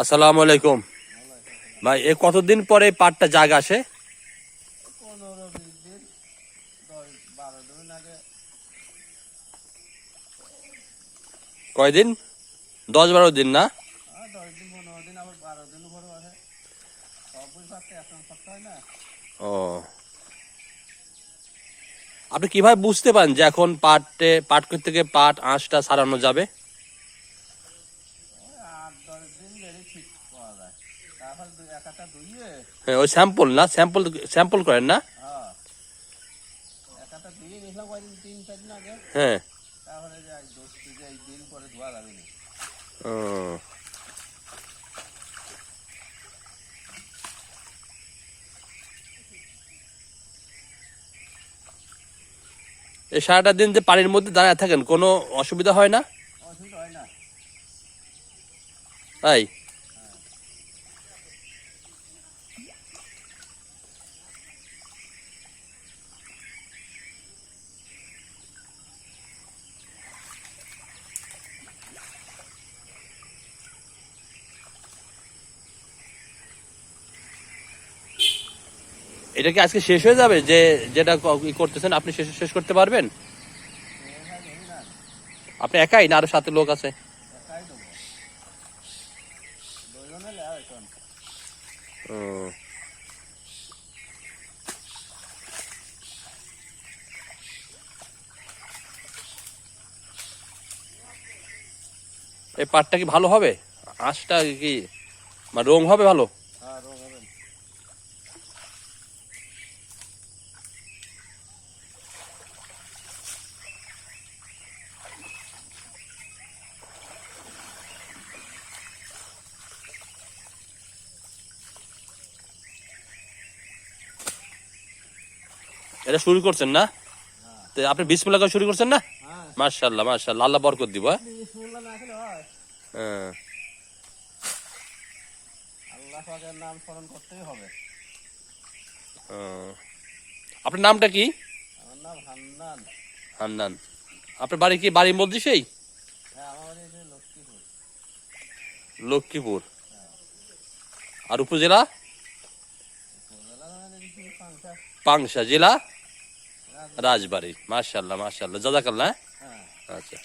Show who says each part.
Speaker 1: আসসালামু আলাইকুম। ভাই, এ কতদিন পরে পাটটা জাগ আসে? কয়দিন? দশ বারো দিন না? ও। আপনি কীভাবে বুঝতে পারেন যে এখন পাটে পাট থেকে পাট, আঁশটা সারানো যাবে? হ্যাঁ ওই স্যাম্পল না স্যাম্পল স্যাম্পল করেন না?
Speaker 2: হ্যাঁ।
Speaker 1: ও। সারাটা দিন যে পানির মধ্যে দাঁড়ায় থাকেন, কোনো অসুবিধা হয় না
Speaker 2: অসুবিধা হয় না
Speaker 1: তাই এটা কি আজকে শেষ হয়ে যাবে? যে যেটা করতেছেন, আপনি শেষ শেষ করতে পারবেন? আপনি একাই না? আরও সাথে লোক আছে
Speaker 2: একাই দেবো দুজনে লেয়া এখন
Speaker 1: এই পাটটা কি ভালো হবে? আঁশটা কি মানে রং হবে ভালো
Speaker 2: হ্যাঁ রোগ হবে না।
Speaker 1: এটা শুরু করছেন না? তো আপনি বিসমিল্লাহ করে শুরু করছেন না? মার্শাল্লাহ মার্শাল্লাহ আল্লাহ বরকত দিব হ্যাঁ?
Speaker 2: হয়।
Speaker 1: হ্যাঁ। আপনার নামটা কি?
Speaker 2: হান্নান।
Speaker 1: আপনার বাড়ি কি বাড়ির মধ্যে সেই?
Speaker 2: হ্যাঁ লক্ষ্মীপুর।
Speaker 1: আর উপজেলা?
Speaker 2: মানে
Speaker 1: পাংশা জেলা? রাজবাড়ি মার্শাল্লাহ মার্শাল্লাহ জাজাকাল্লাহ
Speaker 2: হ্যাঁ।
Speaker 1: আচ্ছা।